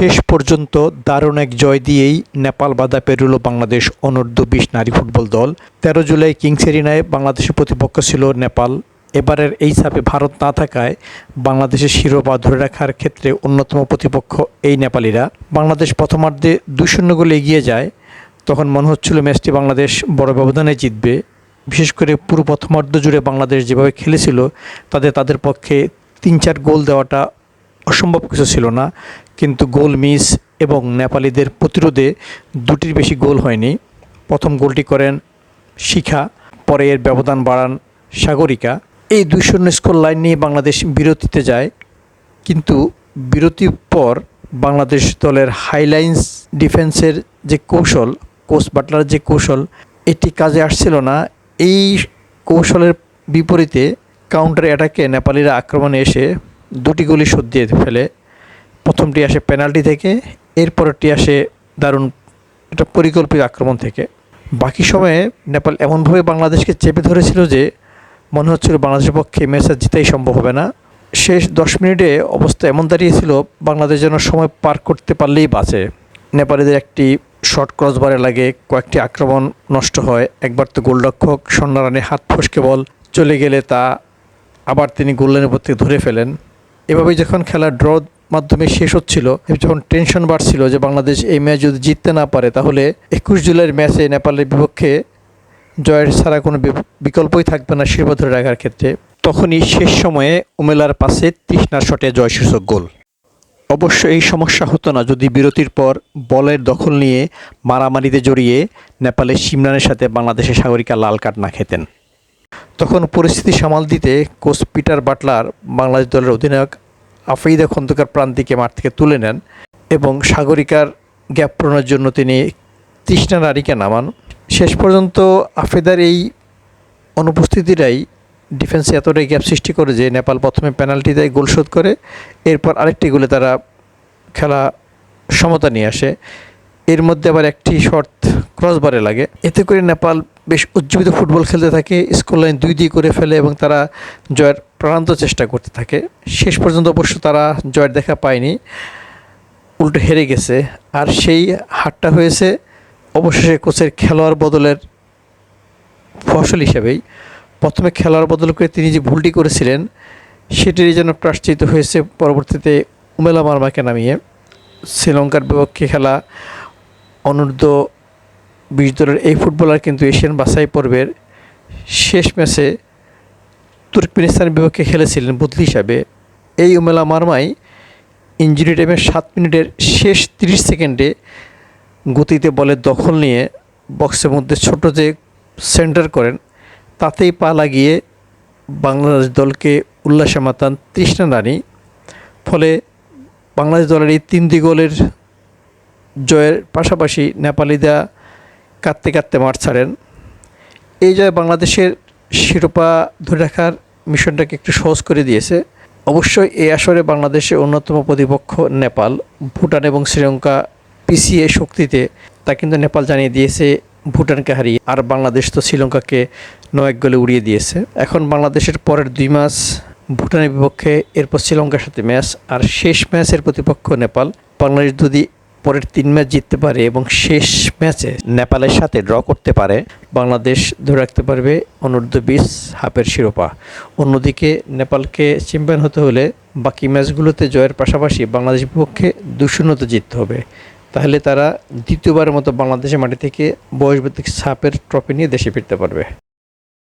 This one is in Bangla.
শেষ পর্যন্ত দারুণ এক জয় দিয়েই নেপাল বাধা পেরুল বাংলাদেশ অনূর্ধ্ব বিশ নারী ফুটবল দল। তেরো জুলাই কিংস এরিনায় বাংলাদেশের প্রতিপক্ষ ছিল নেপাল। এবারের এই চাপে ভারত না থাকায় বাংলাদেশের শিরোপা ধরে রাখার ক্ষেত্রে অন্যতম প্রতিপক্ষ এই নেপালিরা। বাংলাদেশ প্রথমার্ধে দুই শূন্য গোলে এগিয়ে যায়। তখন মনে হচ্ছিল ম্যাচটি বাংলাদেশ বড় ব্যবধানে জিতবে। বিশেষ করে পুরো প্রথমার্ধ জুড়ে বাংলাদেশ যেভাবে খেলেছিল তাদের তাদের পক্ষে তিন চার গোল দেওয়াটা অসম্ভব কিছু ছিল না, কিন্তু গোল মিস এবং নেপালিদের প্রতিরোধে দুটির বেশি গোল হয়নি। প্রথম গোলটি করেন শিখা, পরে এর ব্যবধান বাড়ান সাগরিকা। এই দুই শূন্য স্কোর লাইন নিয়ে বাংলাদেশ বিরতিতে যায়, কিন্তু বিরতির পর বাংলাদেশ দলের হাইলাইন্স ডিফেন্সের যে কৌশল, কোচ বাটলার যে কৌশল, এটি কাজে আসছিল না। এই কৌশলের বিপরীতে কাউন্টার অ্যাটাকে নেপালিরা আক্রমণে এসে দুটি গুলি শোধ দিয়ে ফেলে। প্রথমটি আসে পেনাল্টি থেকে, এরপরটি আসে দারুণ একটা পরিকল্পিত আক্রমণ থেকে। বাকি সময়ে নেপাল এমনভাবে বাংলাদেশকে চেপে ধরেছিল যে মনে হচ্ছিল বাংলাদেশের পক্ষে ম্যাচ আর জিতাই সম্ভব হবে না। শেষ দশ মিনিটে অবস্থা এমন দাঁড়িয়েছিল, বাংলাদেশ যেন সময় পার করতে পারলেই বাঁচে। নেপালিদের একটি শর্ট ক্রসবারে লাগে, কয়েকটি আক্রমণ নষ্ট হয়। একবার তো গোলরক্ষক সন্ন্যারানে হাত ফসকে বল, চলে গেলে তা আবার তিনি গোল্লানের উপর থেকে ধরে ফেলেন। এভাবেই যখন খেলা ড্র মাধ্যমে শেষ হচ্ছিল যখন টেনশন বাড়ছিল যে বাংলাদেশ এই ম্যাচ যদি জিততে না পারে, তাহলে একুশ জুলাইয়ের ম্যাচে নেপালের বিপক্ষে জয়ের ছাড়া কোনো বিকল্পই থাকবে না শিরোপা ধরে রাখার ক্ষেত্রে। তখনই শেষ সময়ে উমেলার পাশে তৃষ্ণার শটে জয়সূচক গোল। অবশ্য এই সমস্যা হতো না, যদি বিরতির পর বলের দখল নিয়ে মারামারিতে জড়িয়ে নেপালের সিমরানের সাথে বাংলাদেশের সাগরিকা লাল কার্ড না খেতেন। তখন পরিস্থিতি সামাল দিতে কোচ পিটার বাটলার বাংলাদেশ দলের অধিনায়ক আফাইদা খন্দকার প্রান্তিকে মাঠ থেকে তুলে নেন এবং সাগরিকার গ্যাপ পূরণের জন্য তিনি তৃষ্ণা নারীকে নামান। শেষ পর্যন্ত আফেদার এই অনুপস্থিতিটাই ডিফেন্সে এতটাই গ্যাপ সৃষ্টি করে যে নেপাল প্রথমে পেনাল্টি দেয়, গোল শোধ করে, এরপর আরেকটি গোলে তারা খেলা সমতা নিয়ে আসে। এর মধ্যে আবার একটি শর্ট ক্রসবারে লাগে। এতে করে নেপাল বেশ উজ্জীবিত ফুটবল খেলতে থাকে, স্কোর লাইন দুই দিয়ে করে ফেলে এবং তারা জয়ের প্রাণান্ত চেষ্টা করতে থাকে। শেষ পর্যন্ত অবশ্য তারা জয়ের দেখা পায়নি, উল্টো হেরে গেছে। আর সেই হারটা হয়েছে অবশেষে কোচের খেলোয়াড় বদলের ফসল হিসেবেই। প্রথমে খেলোয়াড় বদল করে তিনি যে ভুলটি করেছিলেন, সেটিরই যেন প্রাশ্চিত হয়েছে পরবর্তীতে উমেলা মার্মাকে নামিয়ে। শ্রীলঙ্কার বিপক্ষে খেলা অনূর্ধ্ব বিশ দলের এই ফুটবলার কিন্তু এশিয়ান বাছাই পর্বের শেষ ম্যাচে তুর্কমেনিস্তানের বিপক্ষে খেলেছিলেন বদলি হিসাবে। এই উমেলা মার্মাই ইঞ্জুরি টাইমের সাত মিনিটের শেষ তিরিশ সেকেন্ডে গতিতে বলের দখল নিয়ে বক্সের মধ্যে ছোট যে সেন্টার করেন, তাতেই পা লাগিয়ে বাংলাদেশ দলকে উল্লাসে মাতান তৃষ্ণা রানী। ফলে বাংলাদেশ দলের এই তিন গোলের জয়ের পাশাপাশি নেপালিরা কাঁদতে কাঁদতে মাঠ ছাড়েন। এই জয় বাংলাদেশের শিরোপা ধরে রাখার মিশনটাকে একটু সহজ করে দিয়েছে। অবশ্যই এই আসরে বাংলাদেশের অন্যতম প্রতিপক্ষ নেপাল। ভুটান এবং শ্রীলঙ্কা পিছিয়ে শক্তিতে তা কিন্তু নেপাল জানিয়ে দিয়েছে, ভুটানকে হারিয়ে। আর বাংলাদেশ তো শ্রীলঙ্কাকে নয় এক গোলে উড়িয়ে দিয়েছে। এখন বাংলাদেশের পরের দুই মাস ভুটানের বিপক্ষে, এরপর শ্রীলঙ্কার সাথে ম্যাচ। আর শেষ ম্যাচের প্রতিপক্ষ নেপাল। বাংলাদেশ যদি পরের তিন ম্যাচ জিততে পারে এবং শেষ ম্যাচে নেপালের সাথে ড্র করতে পারে। বাংলাদেশ ধরে রাখতে পারবে অনূর্ধ্ব বিশ হাফের শিরোপা। অন্যদিকে নেপালকে চ্যাম্পিয়ন হতে হলে বাকি ম্যাচগুলোতে জয়ের পাশাপাশি বাংলাদেশ বিপক্ষে দুশূন্যতে জিততে হবে। তাহলে তারা দ্বিতীয়বারের মতো বাংলাদেশের মাটি থেকে বয়সভিত্তিক সাপের ট্রফি নিয়ে দেশে ফিরতে পারবে।